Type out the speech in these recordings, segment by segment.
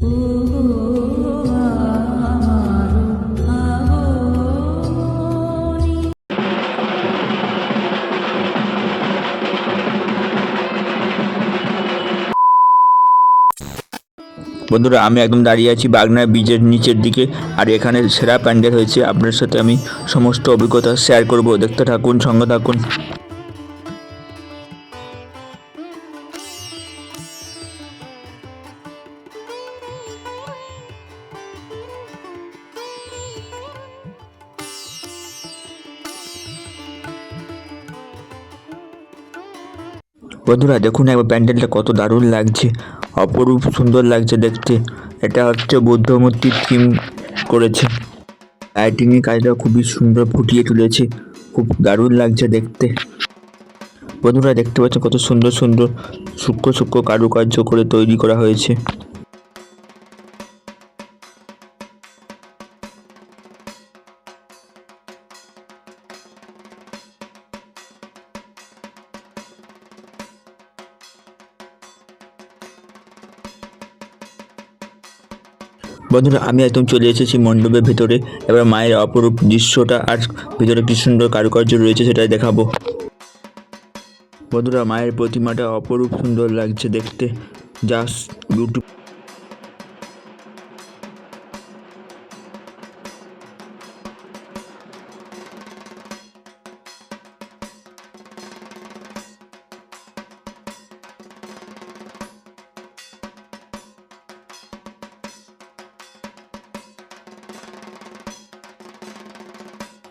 বন্ধুরা, আমি একদম দাঁড়িয়ে আছি বাগনার বীজের নিচের দিকে, আর এখানে সেরা প্যান্ডেল হয়েছে। আপনার সাথে আমি সমস্ত অভিজ্ঞতা শেয়ার করব। দেখতে থাকুন, সঙ্গে থাকুন। বন্ধুরা, দেখুন একবার প্যান্ডেলটা কত দারুণ লাগছে। অপরূপ সুন্দর লাগছে দেখতে। এটা হচ্ছে বৌদ্ধ মূর্তির থিম করেছে। লাইটিংয়ের কাজটা খুবই সুন্দর ফুটিয়ে তুলেছে। খুব দারুণ লাগছে দেখতে। বন্ধুরা, দেখতে পাচ্ছেন কত সুন্দর সুন্দর সূক্ষ্ম সূক্ষ্ম কারুকার্য করে তৈরি করা হয়েছে। বন্ধুরা, আমি একদম চলে এসেছি মণ্ডপের ভেতরে। এবার মায়ের অপরূপ দৃশ্যটা আর ভিতরে কি সুন্দর কারুকার্য রয়েছে সেটাই দেখাবো। বন্ধুরা, মায়ের প্রতিমাটা অপরূপ সুন্দর লাগছে দেখতে। জাস্ট বিউটি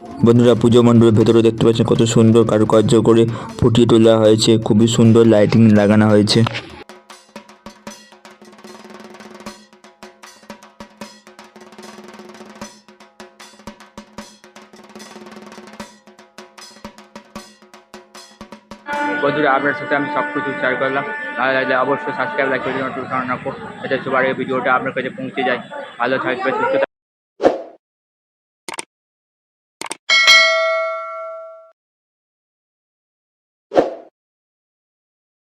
বন্ধুরা, পুজো মণ্ডপের ভেতরে দেখতে পাচ্ছেন কত সুন্দর কারুকার্য করে ফুটিয়ে তোলা হয়েছে, খুবই সুন্দর লাইটিং লাগানো হয়েছে। বন্ধুরা আপনার সাথে আমি সব কিছু শেয়ার করলাম। ভালো লাগলে অবশ্যই সাবস্ক্রাইব লাইক করে নোটিফিকেশন রাখো যাতে সবার এই ভিডিওটা আপনার কাছে পৌঁছে যায় ভালো থাকবে সুস্থ।